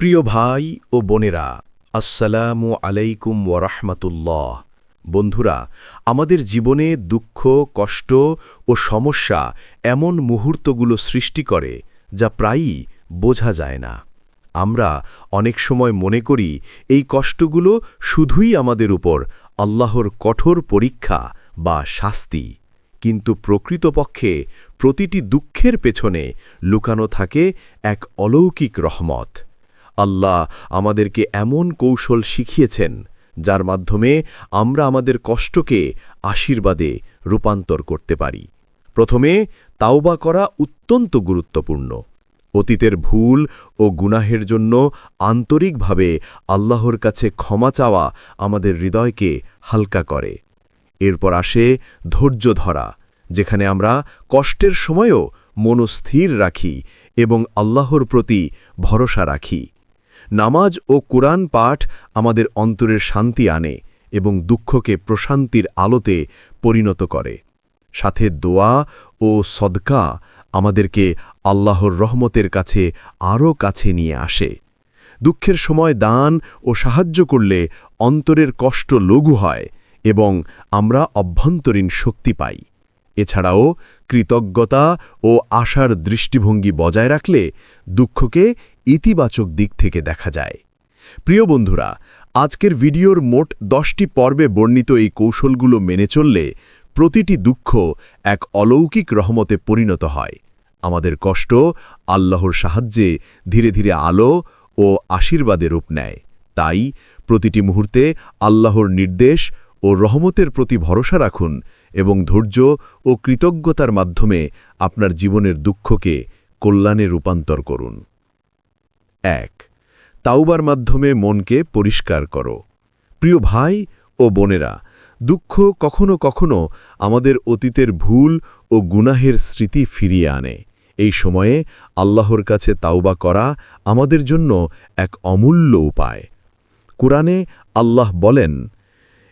প্রিয় ভাই ও বোনেরা, আসসালামু আলাইকুম ওরহমতুল্লাহ বন্ধুরা, আমাদের জীবনে দুঃখ, কষ্ট ও সমস্যা এমন মুহূর্তগুলো সৃষ্টি করে যা প্রায়ই বোঝা যায় না। আমরা অনেক সময় মনে করি এই কষ্টগুলো শুধুই আমাদের উপর আল্লাহর কঠোর পরীক্ষা বা শাস্তি। কিন্তু প্রকৃতপক্ষে প্রতিটি দুঃখের পেছনে লুকানো থাকে এক অলৌকিক রহমত। আল্লাহ আমাদেরকে এমন কৌশল শিখিয়েছেন, যার মাধ্যমে আমরা আমাদের কষ্টকে আশীর্বাদে রূপান্তর করতে পারি। প্রথমে, তাওবা করা অত্যন্ত গুরুত্বপূর্ণ। অতীতের ভুল ও গুনাহের জন্য আন্তরিকভাবে আল্লাহর কাছে ক্ষমা চাওয়া আমাদের হৃদয়কে হালকা করে। এরপর আসে ধৈর্য ধরা, যেখানে আমরা কষ্টের সময়ও মনস্থির রাখি এবং আল্লাহর প্রতি ভরসা রাখি। নামাজ ও কুরআন পাঠ আমাদের অন্তরের শান্তি আনে এবং দুঃখকে প্রশান্তির আলোতে পরিণত করে। সাথে দোয়া ও সদকা আমাদেরকে আল্লাহর রহমতের কাছে আরও কাছে নিয়ে আসে। দুঃখের সময় দান ও সাহায্য করলে অন্তরের কষ্ট লঘু হয় এবং আমরা অভ্যন্তরীণ শক্তি পাই। এছাড়াও কৃতজ্ঞতা ও আশার দৃষ্টিভঙ্গি বজায় রাখলে দুঃখকে ইতিবাচক দিক থেকে দেখা যায়। প্রিয় বন্ধুরা, আজকের ভিডিওর মোট দশটি পর্বে বর্ণিত এই কৌশলগুলো মেনে চললে প্রতিটি দুঃখ এক অলৌকিক রহমতে পরিণত হয়। আমাদের কষ্ট আল্লাহর সাহায্যে ধীরে ধীরে আলো ও আশীর্বাদে রূপ নেয়। তাই প্রতিটি মুহূর্তে আল্লাহর নির্দেশ ও রহমতের প্রতি ভরসা রাখুন এবং ধৈর্য ও কৃতজ্ঞতার মাধ্যমে আপনার জীবনের দুঃখকে কল্যাণে রূপান্তর করুন। এক, তাওবার মাধ্যমে মনকে পরিষ্কার করো। প্রিয় ভাই ও বোনেরা, দুঃখ কখনো কখনো আমাদের অতীতের ভুল ও গুনাহের স্মৃতি ফিরিয়ে আনে। এই সময়ে আল্লাহর কাছে তাওবা করা আমাদের জন্য এক অমূল্য উপায়। কোরআনে আল্লাহ বলেন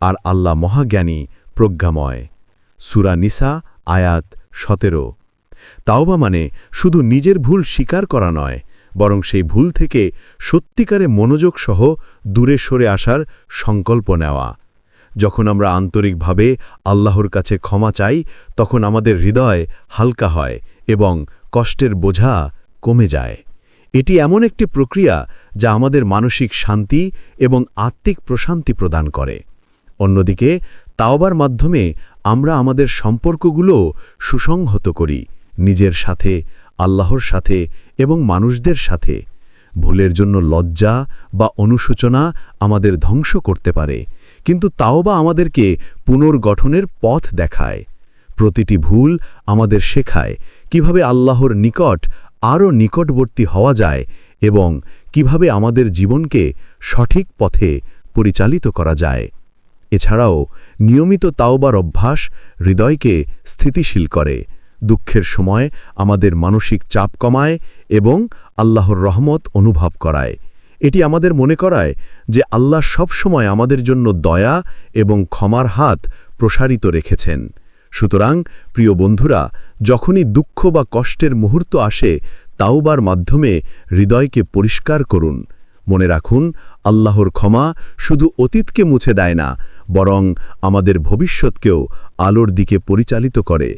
আর আল্লাহ মহাজ্ঞানী প্রজ্ঞাময়। সুরা নিসা, আয়াত সতেরো। তাওবা মানে শুধু নিজের ভুল স্বীকার করা নয়, বরং সেই ভুল থেকে সত্যিকারে মনোযোগ সহ দূরে সরে আসার সংকল্প নেওয়া। যখন আমরা আন্তরিকভাবে আল্লাহর কাছে ক্ষমা চাই, তখন আমাদের হৃদয় হালকা হয় এবং কষ্টের বোঝা কমে যায়। এটি এমন একটি প্রক্রিয়া যা আমাদের মানসিক শান্তি এবং আত্মিক প্রশান্তি প্রদান করে। অন্যদিকে, তাওবার মাধ্যমে আমরা আমাদের সম্পর্কগুলো সুসংহত করি, নিজের সাথে, আল্লাহর সাথে এবং মানুষদের সাথে। ভুলের জন্য লজ্জা বা অনুশোচনা আমাদের ধ্বংস করতে পারে, কিন্তু তাওবা আমাদেরকে পুনর্গঠনের পথ দেখায়। প্রতিটি ভুল আমাদের শেখায় কীভাবে আল্লাহর নিকট আরও নিকটবর্তী হওয়া যায় এবং কীভাবে আমাদের জীবনকে সঠিক পথে পরিচালিত করা যায়। এছাড়াও নিয়মিত তাওবার অভ্যাস হৃদয়কে স্থিতিশীল করে। দুঃখের সময় আমাদের মানসিক চাপ কমায় এবং আল্লাহর রহমত অনুভব করায়। এটি আমাদের মনে করায় যে আল্লাহ সব সময় আমাদের জন্য দয়া এবং ক্ষমার হাত প্রসারিত রেখেছেন। সুতরাং, প্রিয় বন্ধুরা, যখনই দুঃখ বা কষ্টের মুহূর্ত আসে, তাওবার মাধ্যমে হৃদয়কে পরিষ্কার করুন। মনে রাখুন, আল্লাহর ক্ষমা শুধু অতীতকে মুছে দেয় না বরং আমাদের ভবিষ্যৎকেও আলোর দিকে পরিচালিত করে।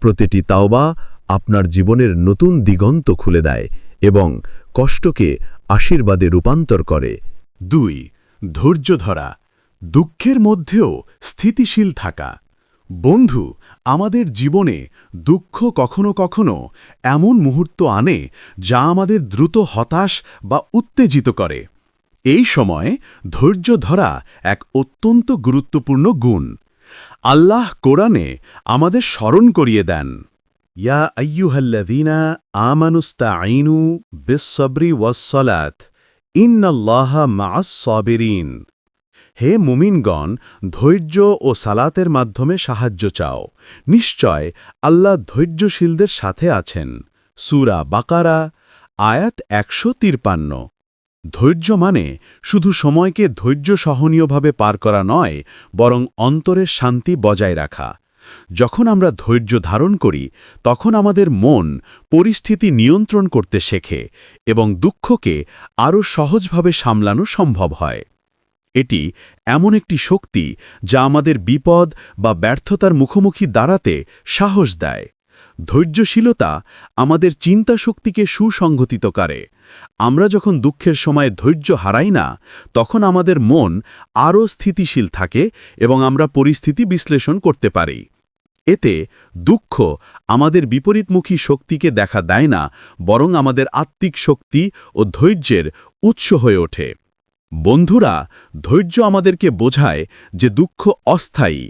প্রতিটি তাওবা আপনার জীবনের নতুন দিগন্ত খুলে দেয় এবং কষ্টকে আশীর্বাদে রূপান্তর করে। দুই, ধৈর্য ধরা। দুঃখের মধ্যেও স্থিতিশীল থাকা। বন্ধু, আমাদের জীবনে দুঃখ কখনো কখনো এমন মুহূর্ত আনে যা আমাদের দ্রুত হতাশ বা উত্তেজিত করে। এই সময় ধৈর্য ধরা এক অত্যন্ত গুরুত্বপূর্ণ গুণ। আল্লাহ কোরআনে আমাদের স্মরণ করিয়ে দেন, ইয়া আইয়ুহাল্লাযীনা আমানুস্তাঈনু বিসসবরি ওয়াসসালাত, ইন্নাল্লাহা মাআস সাবিরিন হে মুমিনগণ, ধৈর্য ও সালাতের মাধ্যমে সাহায্য চাও। নিশ্চয় আল্লাহ ধৈর্যশীলদের সাথে আছেন। সূরা বাকারা, আয়াত একশো তিরপান্ন। ধৈর্য মানে শুধু সময়কে ধৈর্য সহনীয়ভাবে পার করা নয়, বরং অন্তরের শান্তি বজায় রাখা। যখন আমরা ধৈর্য ধারণ করি, তখন আমাদের মন পরিস্থিতি নিয়ন্ত্রণ করতে শেখে এবং দুঃখকে আরও সহজভাবে সামলানো সম্ভব হয়। এটি এমন একটি শক্তি যা আমাদের বিপদ বা ব্যর্থতার মুখোমুখি দাঁড়াতে সাহস দেয়। ধৈর্যশীলতা আমাদের চিন্তা শক্তিকে করে। আমরা যখন দুঃখের সময় ধৈর্য হারাই না, তখন আমাদের মন আরও স্থিতিশীল থাকে এবং আমরা পরিস্থিতি বিশ্লেষণ করতে পারি। এতে দুঃখ আমাদের বিপরীতমুখী শক্তিকে দেখা দেয় না, বরং আমাদের আত্মিক শক্তি ও ধৈর্যের উৎস হয়ে ওঠে। বন্ধুরা, ধৈর্য আমাদেরকে বোঝায় যে দুঃখ অস্থায়ী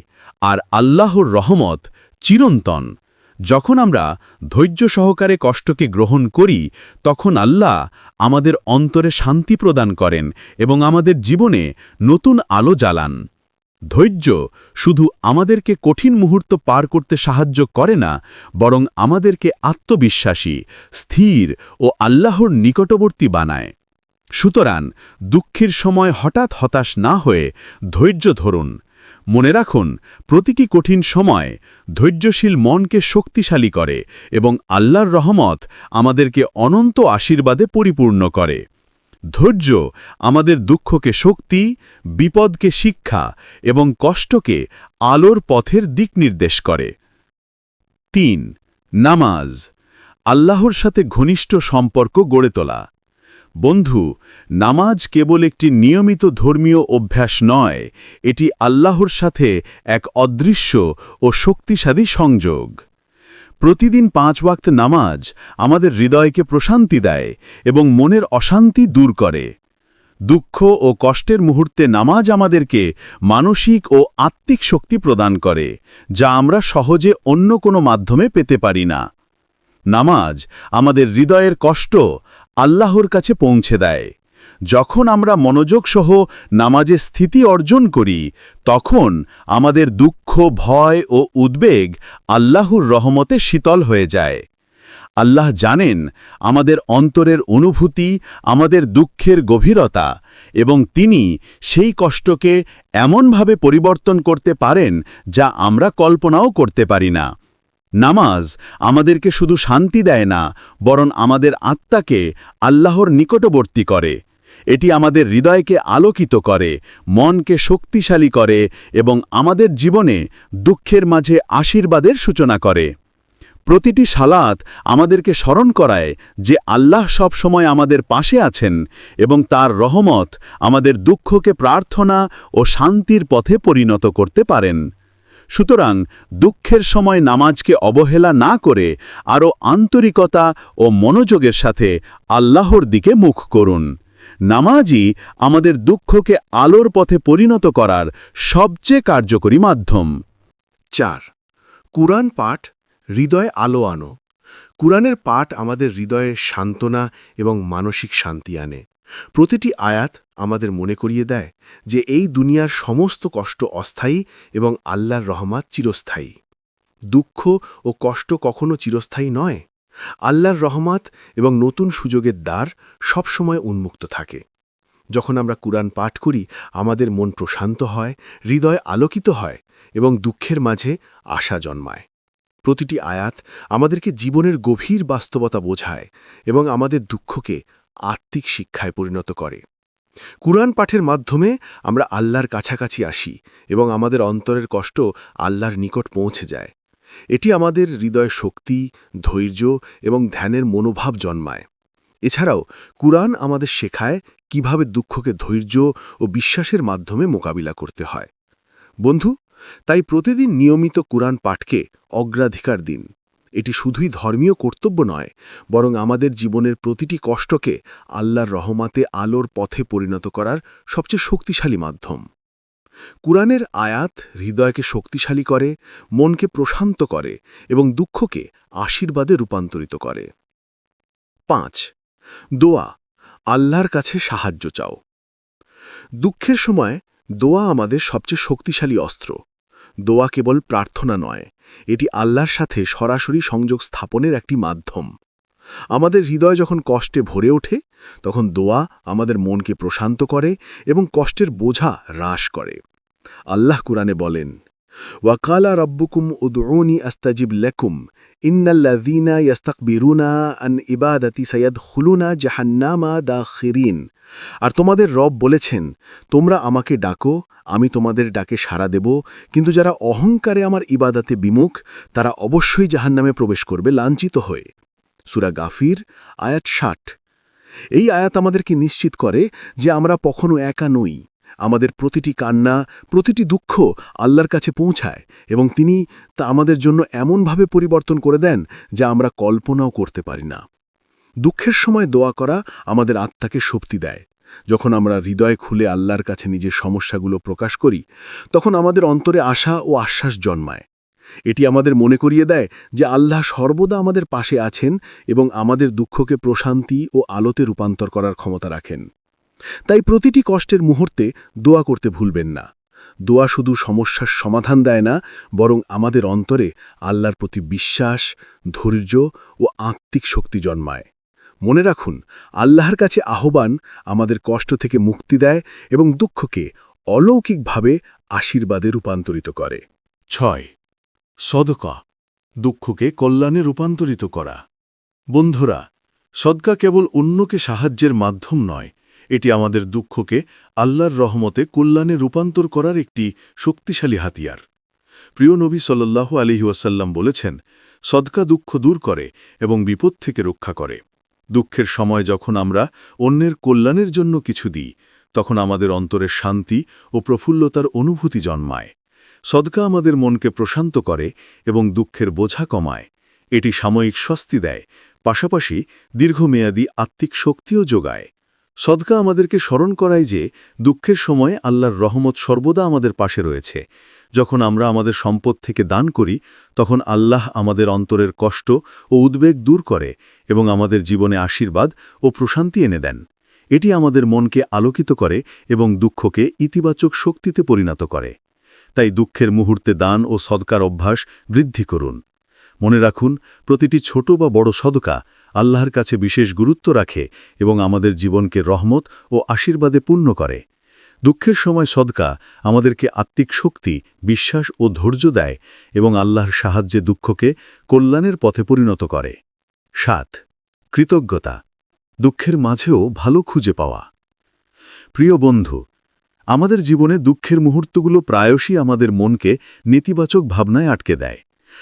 আর আল্লাহর রহমত চিরন্তন। যখন আমরা ধৈর্য সহকারে কষ্টকে গ্রহণ করি, তখন আল্লাহ আমাদের অন্তরে শান্তি প্রদান করেন এবং আমাদের জীবনে নতুন আলো জ্বালান। ধৈর্য শুধু আমাদেরকে কঠিন মুহূর্ত পার করতে সাহায্য করে না, বরং আমাদেরকে আত্মবিশ্বাসী, স্থির ও আল্লাহর নিকটবর্তী বানায়। সুতরাং দুঃখের সময় হঠাৎ হতাশ না হয়ে ধৈর্য ধরুন। মনে রাখুন, প্রতিটি কঠিন সময় ধৈর্যশীল মনকে শক্তিশালী করে এবং আল্লাহর রহমত আমাদেরকে অনন্ত আশীর্বাদে পরিপূর্ণ করে। ধৈর্য আমাদের দুঃখকে শক্তি, বিপদকে শিক্ষা এবং কষ্টকে আলোর পথের দিক নির্দেশ করে। তিন, নামাজ। আল্লাহর সাথে ঘনিষ্ঠ সম্পর্ক গড়ে তোলা। বন্ধু, নামাজ কেবল একটি নিয়মিত ধর্মীয় অভ্যাস নয়, এটি আল্লাহর সাথে এক অদৃশ্য ও শক্তিশালী সংযোগ। প্রতিদিন পাঁচ ওয়াক্ত নামাজ আমাদের হৃদয়কে প্রশান্তি দেয় এবং মনের অশান্তি দূর করে। দুঃখ ও কষ্টের মুহূর্তে নামাজ আমাদেরকে মানসিক ও আত্মিক শক্তি প্রদান করে, যা আমরা সহজে অন্য কোনো মাধ্যমে পেতে পারি না। নামাজ আমাদের হৃদয়ের কষ্ট আল্লাহর কাছে পৌঁছে দেয়। যখন আমরা মনোযোগ সহ নামাজে স্থিতি অর্জন করি, তখন আমাদের দুঃখ, ভয় ও উদ্বেগ আল্লাহর রহমতে শীতল হয়ে যায়। আল্লাহ জানেন আমাদের অন্তরের অনুভূতি, আমাদের দুঃখের গভীরতা এবং তিনি সেই কষ্টকে এমনভাবে পরিবর্তন করতে পারেন যা আমরা কল্পনাও করতে পারি না। নামাজ আমাদেরকে শুধু শান্তি দেয় না, বরং আমাদের আত্মাকে আল্লাহর নিকটবর্তী করে। এটি আমাদের হৃদয়কে আলোকিত করে, মনকে শক্তিশালী করে এবং আমাদের জীবনে দুঃখের মাঝে আশীর্বাদের সূচনা করে। প্রতিটি সালাত আমাদেরকে স্মরণ করায় যে আল্লাহ সব সময় আমাদের পাশে আছেন এবং তার রহমত আমাদের দুঃখকে প্রার্থনা ও শান্তির পথে পরিণত করতে পারেন। সুতরাং দুঃখের সময় নামাজকে অবহেলা না করে আরও আন্তরিকতা ও মনোযোগের সাথে আল্লাহর দিকে মুখ করুন। নামাজই আমাদের দুঃখকে আলোর পথে পরিণত করার সবচেয়ে কার্যকরী মাধ্যম। চার, কুরআন পাঠ হৃদয়ে আলো আনো। কুরআনের পাঠ আমাদের হৃদয়ে সান্ত্বনা এবং মানসিক শান্তি আনে। প্রতিটি আয়াত আমাদের মনে করিয়ে দেয় যে এই দুনিয়ার সমস্ত কষ্ট অস্থায়ী এবং আল্লাহর রহমাত চিরস্থায়ী। দুঃখ ও কষ্ট কখনো চিরস্থায়ী নয়। আল্লাহর রহমাত এবং নতুন সুযোগের দ্বার সবসময় উন্মুক্ত থাকে। যখন আমরা কুরআন পাঠ করি, আমাদের মন প্রশান্ত হয়, হৃদয় আলোকিত হয় এবং দুঃখের মাঝে আশা জন্মায়। প্রতিটি আয়াত আমাদেরকে জীবনের গভীর বাস্তবতা বোঝায় এবং আমাদের দুঃখকে আত্মিক শিক্ষায় পরিণত করে। কুরআন পাঠের মাধ্যমে আমরা আল্লাহর কাছাকাছি আসি এবং আমাদের অন্তরের কষ্ট আল্লাহর নিকট পৌঁছে যায়। এটি আমাদের হৃদয় শক্তি, ধৈর্য এবং ধ্যানের মনোভাব জন্মায়। এছাড়াও কুরআন আমাদের শেখায় কীভাবে দুঃখকে ধৈর্য ও বিশ্বাসের মাধ্যমে মোকাবিলা করতে হয়। বন্ধু, তাই প্রতিদিন নিয়মিত কুরআন পাঠকে অগ্রাধিকার দিন। এটি শুধুই ধর্মীয় কর্তব্য নয়, বরং আমাদের জীবনের প্রতিটি কষ্টকে আল্লাহর রহমাতে আলোর পথে পরিণত করার সবচেয়ে শক্তিশালী মাধ্যম। কুরআনের আয়াত হৃদয়কে শক্তিশালী করে, মনকে প্রশান্ত করে এবং দুঃখকে আশীর্বাদে রূপান্তরিত করে। পাঁচ, দোয়া, আল্লাহর কাছে সাহায্য চাও। দুঃখের সময় দোয়া আমাদের সবচেয়ে শক্তিশালী অস্ত্র। দোয়া কেবল প্রার্থনা নয়, এটি আল্লাহর সাথে সরাসরি সংযোগ স্থাপনের একটি মাধ্যম। আমাদের হৃদয় যখন কষ্টে ভরে ওঠে, তখন দোয়া আমাদের মনকে প্রশান্ত করে এবং কষ্টের বোঝা হ্রাস করে। আল্লাহ কুরআনে বলেন ওয়াকালা রব্বুকুম উদউনি আস্তাজিব লেকুম ইন্নাল্লাযীনা ইয়াস্তাকবিরুনা আন ইবাদাতি সায়াদখুলুনা জাহান্নামা দাখিরিন আর তোমাদের রব বলেছেন, তোমরা আমাকে ডাকো, আমি তোমাদের ডাকে সাড়া দেব। কিন্তু যারা অহংকারে আমার ইবাদাতে বিমুখ, তারা অবশ্যই জাহান্নামে প্রবেশ করবে, লাঞ্ছিত হয়ে। সুরা গাফির, আয়াত ষাট। এই আয়াত আমাদেরকে নিশ্চিত করে যে আমরা কখনো একা নই। আমাদের প্রতিটি কান্না, প্রতিটি দুঃখ আল্লাহর কাছে পৌঁছায় এবং তিনি তা আমাদের জন্য এমনভাবে পরিবর্তন করে দেন যা আমরা কল্পনাও করতে পারি না। দুঃখের সময় দোয়া করা আমাদের আত্মাকে শক্তি দেয়। যখন আমরা হৃদয় খুলে আল্লাহর কাছে নিজের সমস্যাগুলো প্রকাশ করি, তখন আমাদের অন্তরে আশা ও আশ্বাস জন্মায়। এটি আমাদের মনে করিয়ে দেয় যে আল্লাহ সর্বদা আমাদের পাশে আছেন এবং আমাদের দুঃখকে প্রশান্তি ও আলোতে রূপান্তর করার ক্ষমতা রাখেন। তাই প্রতিটি কষ্টের মুহূর্তে দোয়া করতে ভুলবেন না। দোয়া শুধু সমস্যার সমাধান দেয় না, বরং আমাদের অন্তরে আল্লাহর প্রতি বিশ্বাস, ধৈর্য ও আত্মিক শক্তি জন্মায়। মনে রাখুন, আল্লাহর কাছে আহ্বান আমাদের কষ্ট থেকে মুক্তি দেয় এবং দুঃখকে অলৌকিকভাবে আশীর্বাদে রূপান্তরিত করে। ছয়, সদকা, দুঃখকে কল্যাণে রূপান্তরিত করা। বন্ধুরা, সদকা কেবল অন্যকে সাহায্যের মাধ্যম নয় এটি আমাদের দুঃখকে আল্লাহর রহমতে কল্যাণে রূপান্তর করার একটি শক্তিশালী হাতিয়ার। প্রিয় নবী সাল্লাল্লাহু আলহি ওয়াসাল্লাম বলেছেন, সদকা দুঃখ দূর করে এবং বিপদ থেকে রক্ষা করে। দুঃখের সময় যখন আমরা অন্যের কল্যাণের জন্য কিছু দিই, তখন আমাদের অন্তরে শান্তি ও প্রফুল্লতার অনুভূতি জন্মায়। সদকা আমাদের মনকে প্রশান্ত করে এবং দুঃখের বোঝা কমায়। এটি সাময়িক স্বস্তি দেয়, পাশাপাশি দীর্ঘমেয়াদী আত্মিক শক্তিও যোগায়। সদকা আমাদেরকে স্মরণ করায় যে দুঃখের সময় আল্লাহর রহমত সর্বদা আমাদের পাশে রয়েছে। যখন আমরা আমাদের সম্পদ থেকে দান করি, তখন আল্লাহ আমাদের অন্তরের কষ্ট ও উদ্বেগ দূর করে এবং আমাদের জীবনে আশীর্বাদ ও প্রশান্তি এনে দেন। এটি আমাদের মনকে আলোকিত করে এবং দুঃখকে ইতিবাচক শক্তিতে পরিণত করে। তাই দুঃখের মুহূর্তে দান ও সদকার অভ্যাস বৃদ্ধি করুন। মনে রাখুন, প্রতিটি ছোট বা বড় সদকা আল্লাহর কাছে বিশেষ গুরুত্ব রাখে এবং আমাদের জীবনকে রহমত ও আশীর্বাদে পূর্ণ করে। দুঃখের সময় সদকা আমাদেরকে আত্মিক শক্তি, বিশ্বাস ও ধৈর্য দেয় এবং আল্লাহর সাহায্যে দুঃখকে কল্যাণের পথে পরিণত করে। সাত, কৃতজ্ঞতা। দুঃখের মাঝেও ভালো খুঁজে পাওয়া। প্রিয় বন্ধু, আমাদের জীবনে দুঃখের মুহূর্তগুলো প্রায়শই আমাদের মনকে নেতিবাচক ভাবনায় আটকে দেয়।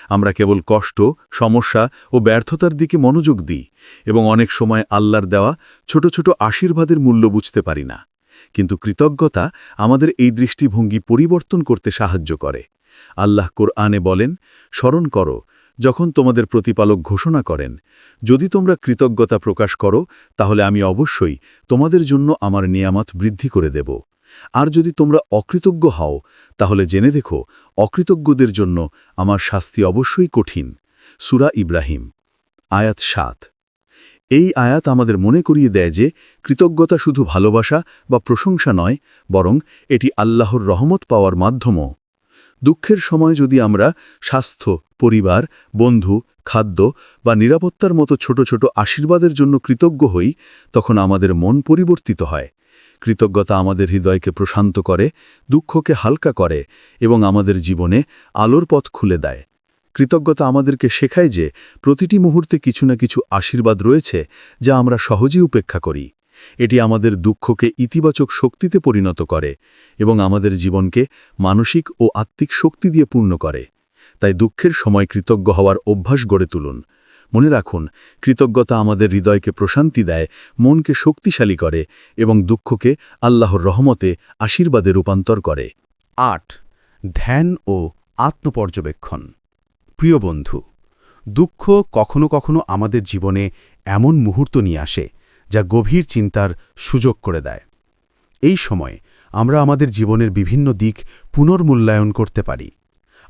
আমরা কেবল কষ্ট, সমস্যা ও ব্যর্থতার দিকে মনোযোগ দিই এবং অনেক সময় আল্লাহর দেওয়া ছোট ছোট আশীর্বাদের মূল্য বুঝতে পারি না। কিন্তু কৃতজ্ঞতা আমাদের এই দৃষ্টিভঙ্গি পরিবর্তন করতে সাহায্য করে। আল্লাহ কোরআনে বলেন, স্মরণ করো, যখন তোমাদের প্রতিপালক ঘোষণা করেন, যদি তোমরা কৃতজ্ঞতা প্রকাশ করো, তাহলে আমি অবশ্যই তোমাদের জন্য আমার নিয়ামত বৃদ্ধি করে দেব। আর যদি তোমরা অকৃতজ্ঞ হও, তাহলে জেনে দেখো, অকৃতজ্ঞদের জন্য আমার শাস্তি অবশ্যই কঠিন। সুরা ইব্রাহিম, আয়াত সাত। এই আয়াত আমাদের মনে করিয়ে দেয় যে, কৃতজ্ঞতা শুধু ভালোবাসা বা প্রশংসা নয়, বরং এটি আল্লাহর রহমত পাওয়ার মাধ্যমও। দুঃখের সময় যদি আমরা স্বাস্থ্য, পরিবার, বন্ধু, খাদ্য বা নিরাপত্তার মতো ছোট ছোট আশীর্বাদের জন্য কৃতজ্ঞ হই, তখন আমাদের মন পরিবর্তিত হয়। কৃতজ্ঞতা আমাদের হৃদয়কে প্রশান্ত করে, দুঃখকে হালকা করে এবং আমাদের জীবনে আলোর পথ খুলে দেয়। কৃতজ্ঞতা আমাদেরকে শেখায় যে প্রতিটি মুহূর্তে কিছু না কিছু আশীর্বাদ রয়েছে যা আমরা সহজেই উপেক্ষা করি। এটি আমাদের দুঃখকে ইতিবাচক শক্তিতে পরিণত করে এবং আমাদের জীবনকে মানসিক ও আত্মিক শক্তি দিয়ে পূর্ণ করে। তাই দুঃখের সময় কৃতজ্ঞ হওয়ার অভ্যাস গড়ে তুলুন। মনে রাখুন, কৃতজ্ঞতা আমাদের হৃদয়কে প্রশান্তি দেয়, মনকে শক্তিশালী করে এবং দুঃখকে আল্লাহর রহমতে আশীর্বাদে রূপান্তর করে। আট, ধ্যান ও আত্মপর্যবেক্ষণ। প্রিয় বন্ধু, দুঃখ কখনো কখনো আমাদের জীবনে এমন মুহূর্ত নিয়ে আসে যা গভীর চিন্তার সুযোগ করে দেয়। এই সময় আমরা আমাদের জীবনের বিভিন্ন দিক পুনর্মূল্যায়ন করতে পারি।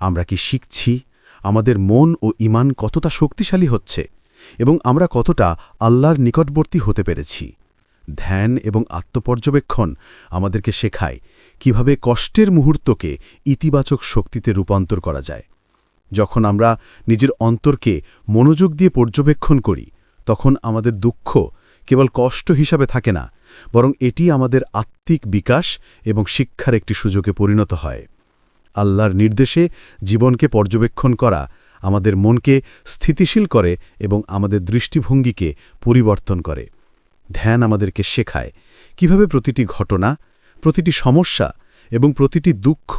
আমরা কি শিখছি? আমাদের মন ও ইমান কতটা শক্তিশালী হচ্ছে এবং আমরা কতটা আল্লাহর নিকটবর্তী হতে পেরেছি। ধ্যান এবং আত্মপর্যবেক্ষণ আমাদেরকে শেখায় কীভাবে কষ্টের মুহূর্তকে ইতিবাচক শক্তিতে রূপান্তর করা যায়। যখন আমরা নিজের অন্তরকে মনোযোগ দিয়ে পর্যবেক্ষণ করি, তখন আমাদের দুঃখ কেবল কষ্ট হিসাবে থাকে না, বরং এটি আমাদের আত্মিক বিকাশ এবং শিক্ষার একটি সুযোগে পরিণত হয়। আল্লাহর নির্দেশে জীবনকে পর্যবেক্ষণ করা, আমাদের মনকে স্থিতিশীল করে এবং আমাদের দৃষ্টিভঙ্গিকে পরিবর্তন করে। ধ্যান আমাদেরকে শেখায় কীভাবে প্রতিটি ঘটনা, প্রতিটি সমস্যা এবং প্রতিটি দুঃখ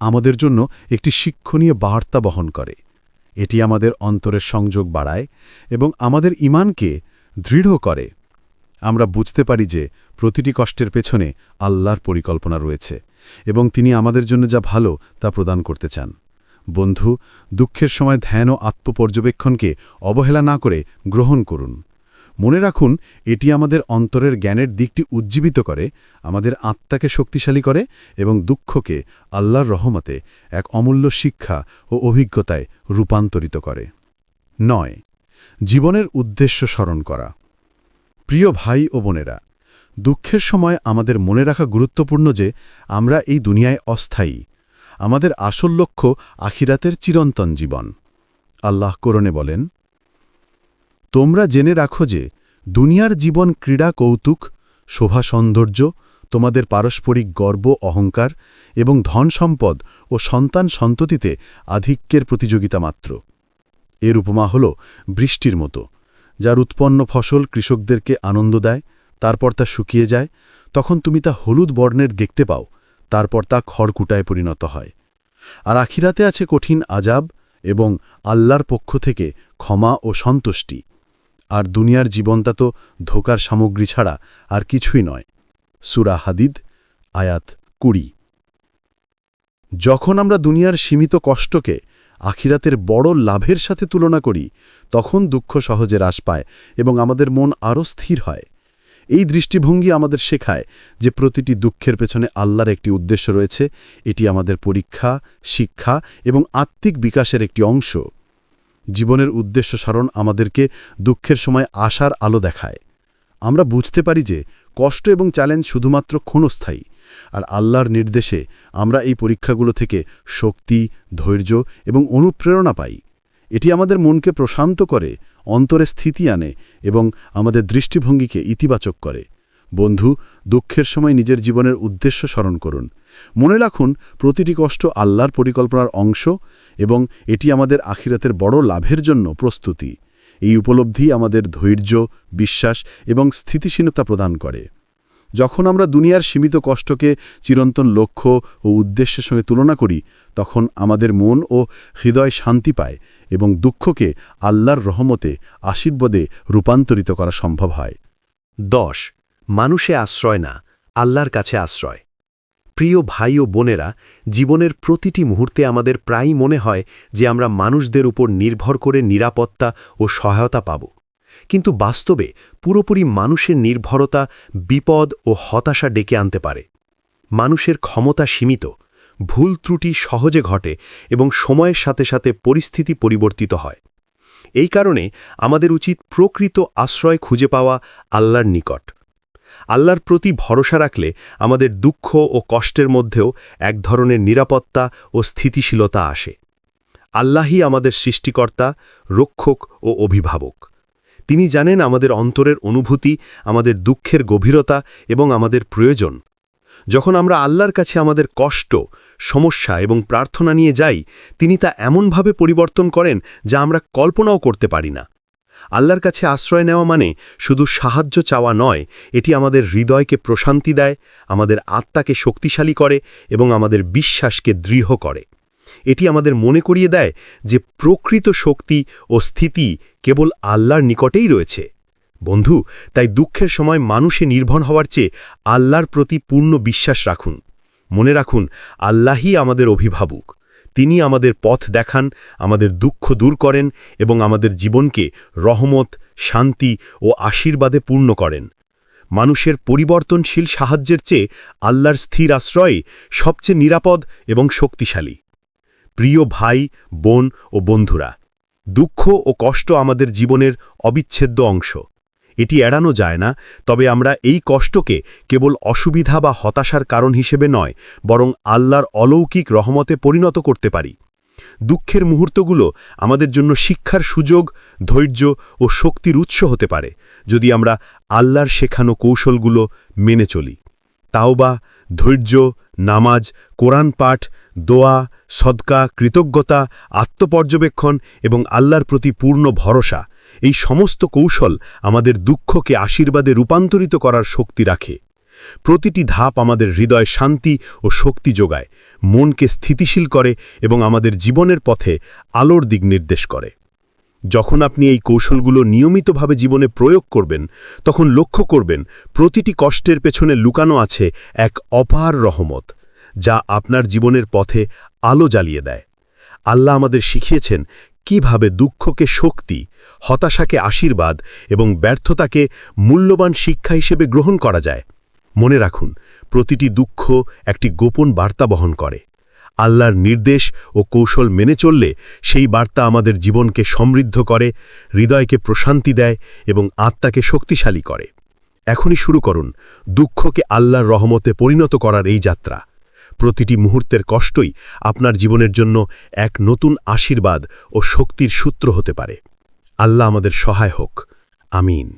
আমাদের জন্য একটি শিক্ষণীয় বার্তা বহন করে। এটি আমাদের অন্তরের সংযোগ বাড়ায় এবং আমাদের ইমানকে দৃঢ় করে। আমরা বুঝতে পারি যে প্রতিটি কষ্টের পেছনে আল্লাহর পরিকল্পনা রয়েছে। এবং তিনি আমাদের জন্য যা ভালো, তা প্রদান করতে চান। বন্ধু, দুঃখের সময় ধ্যান ও আত্মপর্যবেক্ষণকে অবহেলা না করে গ্রহণ করুন। মনে রাখুন, এটি আমাদের অন্তরের জ্ঞানের দিকটি উজ্জীবিত করে, আমাদের আত্মাকে শক্তিশালী করে এবং দুঃখকে আল্লাহর রহমতে এক অমূল্য শিক্ষা ও অভিজ্ঞতায় রূপান্তরিত করে। নয়, জীবনের উদ্দেশ্য স্মরণ করা। প্রিয় ভাই ও বোনেরা দুঃখের সময় আমাদের মনে রাখা গুরুত্বপূর্ণ যে আমরা এই দুনিয়ায় অস্থায়ী। আমাদের আসল লক্ষ্য আখিরাতের চিরন্তন জীবন। আল্লাহ করণে বলেন, তোমরা জেনে রাখো যে দুনিয়ার জীবন ক্রীড়া কৌতুক, শোভা সৌন্দর্য, তোমাদের পারস্পরিক গর্ব, অহংকার এবং ধন সম্পদ ও সন্তান সন্ততিতে আধিক্যের প্রতিযোগিতা মাত্র। এর উপমা হল বৃষ্টির মতো, যার উৎপন্ন ফসল কৃষকদেরকে আনন্দ দেয় তারপর তা শুকিয়ে যায়, তখন তুমি তা হলুদ বর্ণের দেখতে পাও, তারপর তা খড়কুটায় পরিণত হয়। আর আখিরাতে আছে কঠিন আজাব এবং আল্লাহর পক্ষ থেকে ক্ষমা ও সন্তুষ্টি। আর দুনিয়ার জীবনটা তো ধোকার সামগ্রী ছাড়া আর কিছুই নয়। সুরা হাদিদ, আয়াত কুড়ি। যখন আমরা দুনিয়ার সীমিত কষ্টকে আখিরাতের বড় লাভের সাথে তুলনা করি, তখন দুঃখ সহজে হ্রাস পায় এবং আমাদের মন আরও স্থির হয়। এই দৃষ্টিভঙ্গি আমাদের শেখায় যে প্রতিটি দুঃখের পেছনে আল্লাহর একটি উদ্দেশ্য রয়েছে। এটি আমাদের পরীক্ষা, শিক্ষা এবং আত্মিক বিকাশের একটি অংশ। জীবনের উদ্দেশ্য স্মরণ আমাদেরকে দুঃখের সময় আশার আলো দেখায়। আমরা বুঝতে পারি যে কষ্ট এবং চ্যালেঞ্জ শুধুমাত্র ক্ষণস্থায়ী। আর আল্লাহর নির্দেশে আমরা এই পরীক্ষাগুলো থেকে শক্তি, ধৈর্য এবং অনুপ্রেরণা পাই। এটি আমাদের মনকে প্রশান্ত করে অন্তরে স্থিতি আনে এবং আমাদের দৃষ্টিভঙ্গিকে ইতিবাচক করে। বন্ধু, দুঃখের সময় নিজের জীবনের উদ্দেশ্য স্মরণ করুন। মনে রাখুন, প্রতিটি কষ্ট আল্লাহর পরিকল্পনার অংশ এবং এটি আমাদের আখিরাতের বড় লাভের জন্য প্রস্তুতি। এই উপলব্ধি আমাদের ধৈর্য, বিশ্বাস এবং স্থিতিশীলতা প্রদান করে। যখন আমরা দুনিয়ার সীমিত কষ্টকে চিরন্তন লক্ষ্য ও উদ্দেশ্যের সঙ্গে তুলনা করি, তখন আমাদের মন ও হৃদয় শান্তি পায় এবং দুঃখকে আল্লাহর রহমতে, আশীর্বাদে রূপান্তরিত করা সম্ভব হয়। দশ, মানুষে আশ্রয় না, আল্লাহর কাছে আশ্রয়। প্রিয় ভাই ও বোনেরা, জীবনের প্রতিটি মুহূর্তে আমাদের প্রায়ই মনে হয় যে আমরা মানুষদের উপর নির্ভর করে নিরাপত্তা ও সহায়তা পাব। কিন্তু বাস্তবে পুরোপুরি মানুষের নির্ভরতা বিপদ ও হতাশা ডেকে আনতে পারে। মানুষের ক্ষমতা সীমিত, ভুল ত্রুটি সহজে ঘটে এবং সময়ের সাথে সাথে পরিস্থিতি পরিবর্তিত হয়। এই কারণে আমাদের উচিত প্রকৃত আশ্রয় খুঁজে পাওয়া আল্লাহর নিকট। আল্লাহর প্রতি ভরসা রাখলে আমাদের দুঃখ ও কষ্টের মধ্যেও এক ধরনের নিরাপত্তা ও স্থিতিশীলতা আসে। আল্লাহই আমাদের সৃষ্টিকর্তা, রক্ষক ও অভিভাবক। তিনি জানেন আমাদের অন্তরের অনুভূতি, আমাদের দুঃখের গভীরতা এবং আমাদের প্রয়োজন। যখন আমরা আল্লাহর কাছে আমাদের কষ্ট, সমস্যা এবং প্রার্থনা নিয়ে যাই, তিনি তা এমনভাবে পরিবর্তন করেন যা আমরা কল্পনাও করতে পারি না। আল্লাহর কাছে আশ্রয় নেওয়া মানে শুধু সাহায্য চাওয়া নয়, এটি আমাদের হৃদয়কে প্রশান্তি দেয়, আমাদের আত্মাকে শক্তিশালী করে এবং আমাদের বিশ্বাসকে দৃঢ় করে। এটি আমাদের মনে করিয়ে দেয় যে প্রকৃত শক্তি ও স্থিতি কেবল আল্লাহর নিকটেই রয়েছে। বন্ধু, তাই দুঃখের সময় মানুষে নির্ভর হওয়ার চেয়ে আল্লাহর প্রতি পূর্ণ বিশ্বাস রাখুন। মনে রাখুন, আল্লাহই আমাদের অভিভাবক। তিনি আমাদের পথ দেখান, আমাদের দুঃখ দূর করেন এবং আমাদের জীবনকে রহমত, শান্তি ও আশীর্বাদে পূর্ণ করেন। মানুষের পরিবর্তনশীল সাহায্যের চেয়ে আল্লাহর স্থির আশ্রয়ে সবচেয়ে নিরাপদ এবং শক্তিশালী। প্রিয় ভাই, বোন ও বন্ধুরা দুঃখ ও কষ্ট আমাদের জীবনের অবিচ্ছেদ্য অংশ। এটি এড়ানো যায় না, তবে আমরা এই কষ্টকে কেবল অসুবিধা বা হতাশার কারণ হিসেবে নয়, বরং আল্লাহর অলৌকিক রহমতে পরিণত করতে পারি। দুঃখের মুহূর্তগুলো আমাদের জন্য শিক্ষার সুযোগ, ধৈর্য ও শক্তির উৎস হতে পারে, যদি আমরা আল্লাহর শেখানো কৌশলগুলো মেনে চলি। তাওবা, ধৈর্য, নামাজ, কোরআন পাঠ দোয়া, সদকা, কৃতজ্ঞতা, আত্মপর্যবেক্ষণ এবং আল্লাহর প্রতি পূর্ণ ভরসা, এই সমস্ত কৌশল আমাদের দুঃখকে আশীর্বাদে রূপান্তরিত করার শক্তি রাখে। প্রতিটি ধাপ আমাদের হৃদয় শান্তি ও শক্তি যোগায়, মনকে স্থিতিশীল করে এবং আমাদের জীবনের পথে আলোর দিক নির্দেশ করে। যখন আপনি এই কৌশলগুলো নিয়মিতভাবে জীবনে প্রয়োগ করবেন, তখন লক্ষ্য করবেন প্রতিটি কষ্টের পেছনে লুকানো আছে এক অপার রহমত। যা আপনার জীবনের পথে আলো জ্বালিয়ে দেয়। আল্লাহ আমাদের শিখিয়েছেন কীভাবে দুঃখকে শক্তি, হতাশাকে আশীর্বাদ এবং ব্যর্থতাকে মূল্যবান শিক্ষা হিসেবে গ্রহণ করা যায়। মনে রাখুন, প্রতিটি দুঃখ একটি গোপন বার্তা বহন করে। আল্লাহর নির্দেশ ও কৌশল মেনে চললে সেই বার্তা আমাদের জীবনকে সমৃদ্ধ করে, হৃদয়কে প্রশান্তি দেয় এবং আত্মাকে শক্তিশালী করে। এখনই শুরু করুন দুঃখকে আল্লাহর রহমতে পরিণত করার এই যাত্রা। প্রতিটি মুহূর্তের কষ্টই আপনার জীবনের জন্য এক নতুন আশীর্বাদ ও শক্তির সূত্র হতে পারে। আল্লাহ আমাদের সহায় হোক। আমিন।